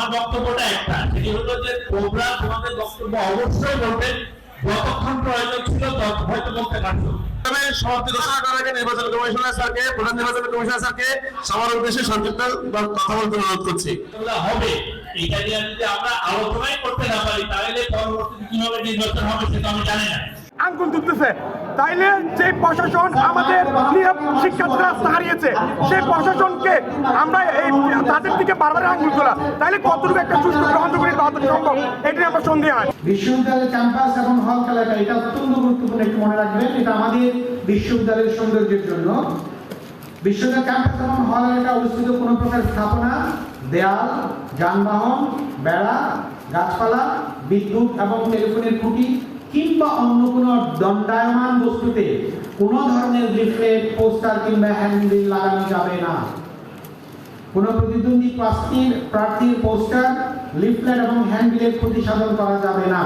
আমার বক্তব্যটা একটা। সেটি হলো যে তোমরা তোমাদের বক্তব্য অবশ্যই বলবেন যতক্ষণ প্রয়োজন ছিল হয়তো বলতে পারছ। সমাপ্তি ঘোষণা করার আগে নির্বাচন কমিশনার স্যারকে প্রধান নির্বাচন কমিশনার স্যারকে সবার উদ্দেশ্যে সংক্ষিপ্ত কথা বলতে অনুরোধ করছি। হবে। এটা নিয়ে যদি আমরা আলোচনাই করতে না পারি তাহলে পরবর্তীতে কীভাবে নির্বাচন হবে সেটা আমি জানি না। আঙ্গুল তুলতেছে। তাইলে যে প্রশাসন আমাদের শিক্ষার্থীরা হারিয়েছে সেই প্রশাসনকে আমরা এই বারবার আঙ্গুল তোলা তাইলে কতটুকু একটা সুস্থ সম্ভব। আমার সন্দেহ হয় ক্যাম্পাস এবং হল খেলাটা, এটা অত্যন্ত গুরুত্বপূর্ণ একটু মনে রাখবেন। এটা আমাদের বিশ্ববিদ্যালয়ের সৌন্দর্যের জন্য। বিশ্ববিদ্যালয় ক্যাম্পাস এবং হল এলাকা অবস্থিত কোনো প্রকার স্থাপনা, দেয়াল, যানবাহন, বেড়া, গাছপালা, বিদ্যুৎ এবং টেলিফোনের খুঁটি কিংবা অন্য কোনো দণ্ডায়মান বস্তুতে কোনো ধরনের লিফলেট, পোস্টার কিংবা হ্যান্ডবিল লাগানো যাবে না। কোন প্রতিদ্বন্দ্বী প্রার্থীর প্রার্থীর পোস্টার লিফলেট এবং হ্যান্ডবিলেট প্রতিসাধন সাধন করা যাবে না।